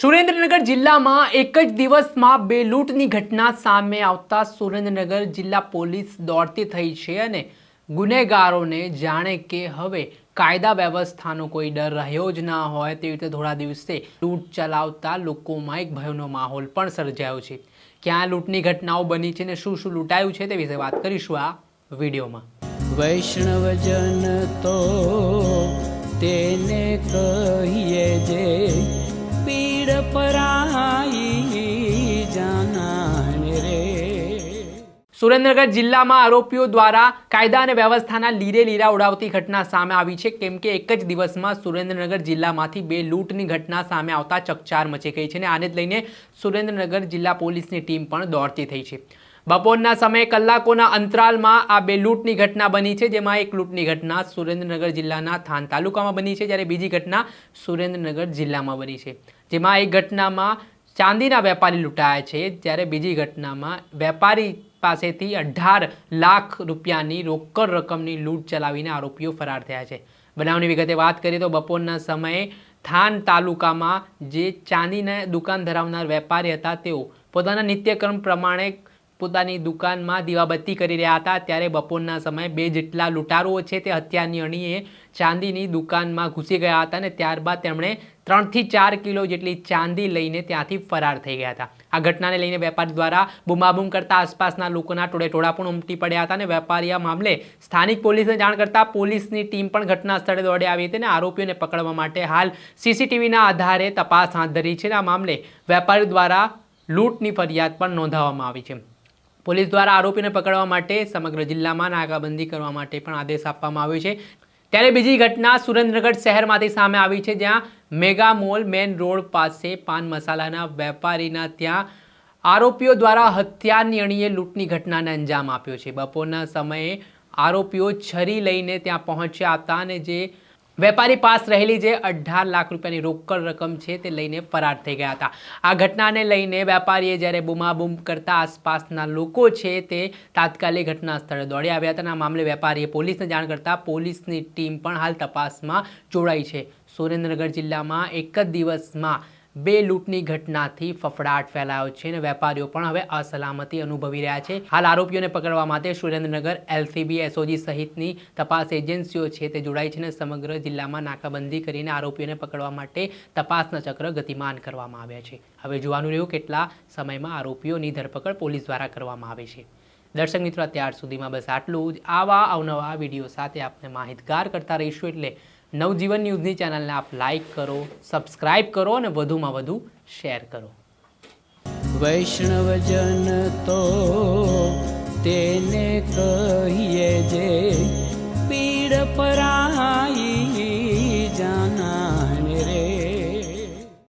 સુરેન્દ્રનગર જિલ્લામાં એક જ દિવસમાં બે લૂંટની ઘટના સામે આવતા સુરેન્દ્રનગર જિલ્લા પોલીસ દોડતી થઈ છે અને ગુનેગારોને જાણે કે હવે કાયદા વ્યવસ્થાનો કોઈ ડર રહ્યો જ ના હોય તેવી રીતે થોડા દિવસે લૂંટ ચલાવતા લોકોમાં એક ભયનો માહોલ પણ સર્જાયો છે. ક્યાં લૂંટની ઘટનાઓ બની છે ને શું શું લૂંટાયું છે તે વિશે વાત કરીશું આ વિડીયોમાં. વૈષ્ણવજન તો તેને કહીએ જે પરાઈ સુરેન્દ્રનગર જિલ્લામાં આરોપીઓ દ્વારા કાયદા અને વ્યવસ્થાના લીરે લીરા ઉડાવતી ઘટના સામે આવી છે. કેમ કે એક જ દિવસમાં સુરેન્દ્રનગર જિલ્લામાંથી બે લૂંટની ઘટના સામે આવતા ચકચાર મચી ગઈ છે અને આને જ લઈને સુરેન્દ્રનગર જિલ્લા પોલીસની ટીમ પણ દોડતી થઈ છે. બપોરના સમયે કલાકોના અંતરાલમાં આ બે લૂંટની ઘટના બની છે, જેમાં એક લૂંટની ઘટના સુરેન્દ્રનગર જિલ્લાના થાન તાલુકામાં બની છે, જ્યારે બીજી ઘટના સુરેન્દ્રનગર જિલ્લામાં બની છે. જેમાં એક ઘટનામાં ચાંદીના વેપારી લૂંટાયા છે, જ્યારે બીજી ઘટનામાં વેપારી પાસેથી અઢાર લાખ રૂપિયાની રોકડ રકમની લૂંટ ચલાવીને આરોપીઓ ફરાર થયા છે. બનાવની વિગતે વાત કરીએ તો બપોરના સમયે થાન તાલુકામાં જે ચાંદીના દુકાન ધરાવનાર વેપારી હતા, તેઓ પોતાના નિત્યક્રમ પ્રમાણે પોતાની દુકાનમાં દીવાબત્તી કરી રહ્યા હતા. ત્યારે બપોરના સમયે બે જેટલા લૂંટારુઓ છે તે હત્યાની અણીએ ચાંદીની દુકાનમાં ઘૂસી ગયા હતા અને ત્યારબાદ તેમણે ત્રણથી ચાર કિલો જેટલી ચાંદી લઈને ત્યાંથી ફરાર થઈ ગયા હતા. આ ઘટનાને લઈને વેપારી દ્વારા બૂમાબૂમ કરતા આસપાસના લોકોના ટોળે ટોળા પણ ઉમટી પડ્યા હતા અને વેપારી આ મામલે સ્થાનિક પોલીસને જાણ કરતા પોલીસની ટીમ પણ ઘટના સ્થળે દોડી આવી હતી અને આરોપીઓને પકડવા માટે હાલ સીસીટીવીના આધારે તપાસ હાથ ધરી છે અને આ મામલે વેપારી દ્વારા લૂંટની ફરિયાદ પણ નોંધાવવામાં આવી છે. પોલીસ દ્વારા આરોપીને પકડવા માટે સમગ્ર જિલ્લામાં નાકાબંધી કરવા માટે પણ આદેશ આપવામાં આવ્યો છે. ત્યારે બીજી ઘટના સુરેન્દ્રગઢ શહેરમાંથી સામે આવી છે, જ્યાં મેગા મોલ મેન રોડ પાસે પાન મસાલાના વેપારીના ત્યાં આરોપીઓ દ્વારા હત્યાની અણીએ લૂંટની ઘટનાને અંજામ આપ્યો છે. બપોરના સમયે આરોપીઓ છરી લઈને ત્યાં પહોંચ્યા હતા અને જે વેપારી પાસ રહેલી જે અઢાર લાખ રૂપિયાની રોકડ રકમ છે તે લઈને ફરાર થઈ ગયા હતા. આ ઘટનાને લઈને વેપારીએ જ્યારે બૂમાબૂમ કરતા આસપાસના લોકો છે તે તાત્કાલિક ઘટના સ્થળે દોડી આવ્યા હતા અને આ મામલે વેપારીએ પોલીસને જાણ કરતા પોલીસની ટીમ પણ હાલ તપાસમાં જોડાઈ છે. સુરેન્દ્રનગર જિલ્લામાં એક જ દિવસમાં બે લૂંટની ઘટનાથી ફફડાટ ફેલાયો છે અને વેપારીઓ પણ હવે અસલામતી અનુભવી રહ્યા છે. હાલ આરોપીઓને પકડવા માટે સુરેન્દ્રનગર એલસીબી, એસઓજી સહિતની તપાસ એજન્સીઓ છે તે જોડાઈ છે અને સમગ્ર જિલ્લામાં નાકાબંધી કરીને આરોપીઓને પકડવા માટે તપાસના ચક્ર ગતિમાન કરવામાં આવ્યા છે. હવે જોવાનું રહ્યું કેટલા સમયમાં આરોપીઓની ધરપકડ પોલીસ દ્વારા કરવામાં આવે છે. દર્શક મિત્રો, અત્યાર સુધીમાં બસ આટલું જ. આવા અવનવા વીડિયો સાથે આપને માહિતગાર કરતા રહીશું એટલે નવજીવન ન્યૂઝની ચેનલને આપ લાઇક કરો સબસ્ક્રાઇબ કરો અને વધુમાં વધુ શેર કરો. વૈષ્ણવજન તો તેને કહીએ જે